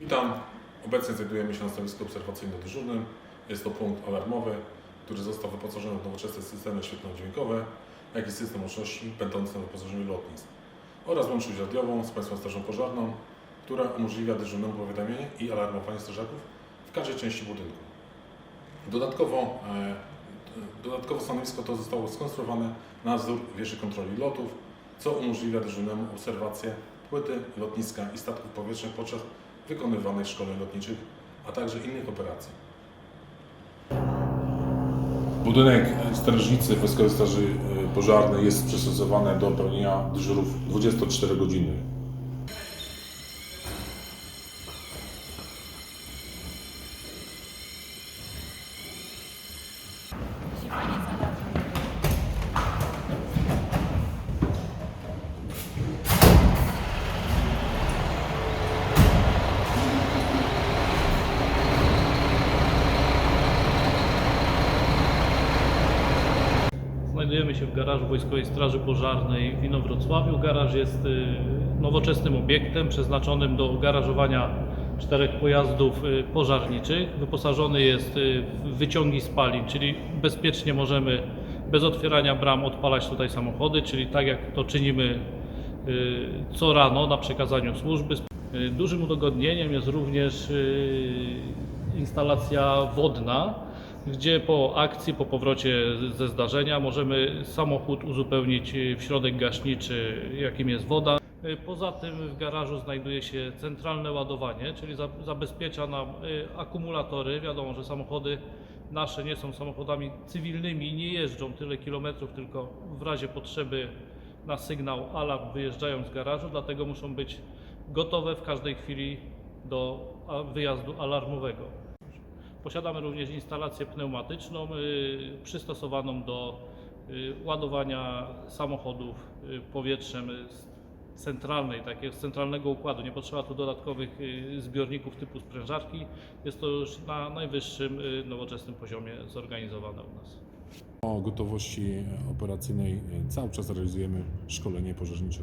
Witam. Obecnie znajdujemy się na stanowisku obserwacyjno-dyżurnym. Jest to punkt alarmowy, który został wyposażony w nowoczesne systemy świetlno-dźwiękowe, jak i system łączności będący na wyposażeniu lotnisk oraz łączność radiową z Państwową Strażą Pożarną, która umożliwia dyżurnemu powiadamianie i alarmowanie strażaków w każdej części budynku. Dodatkowo, e, dodatkowo stanowisko to zostało skonstruowane na wzór wieży kontroli lotów, co umożliwia dyżurnemu obserwację płyty, lotniska i statków powietrznych podczas wykonywanych szkoleń lotniczych, a także innych operacji. Budynek strażnicy Wojskowej Straży Pożarnej jest przystosowany do pełnienia dyżurów 24 godziny. Znajdujemy się w garażu Wojskowej Straży Pożarnej w Inowrocławiu. Garaż jest y, nowoczesnym obiektem przeznaczonym do garażowania czterech pojazdów y, pożarniczych. Wyposażony jest y, w wyciągi spalin, czyli bezpiecznie możemy bez otwierania bram odpalać tutaj samochody, czyli tak jak to czynimy co rano na przekazaniu służby. Dużym udogodnieniem jest również instalacja wodna, gdzie po akcji, po powrocie ze zdarzenia możemy samochód uzupełnić w środek gaśniczy, jakim jest woda. Poza tym w garażu znajduje się centralne ładowanie, czyli za- zabezpiecza nam y, akumulatory. Wiadomo, że samochody nasze nie są samochodami cywilnymi nie jeżdżą tyle kilometrów, tylko w razie potrzeby na sygnał alarm wyjeżdżają z garażu, dlatego muszą być gotowe w każdej chwili do wyjazdu alarmowego. Posiadamy również instalację pneumatyczną y, przystosowaną do y, ładowania samochodów y, powietrzem z centralnej, takiego centralnego układu. Nie potrzeba tu dodatkowych zbiorników typu sprężarki. Jest to już na najwyższym nowoczesnym poziomie zorganizowane u nas. O gotowości operacyjnej cały czas realizujemy szkolenie pożarnicze.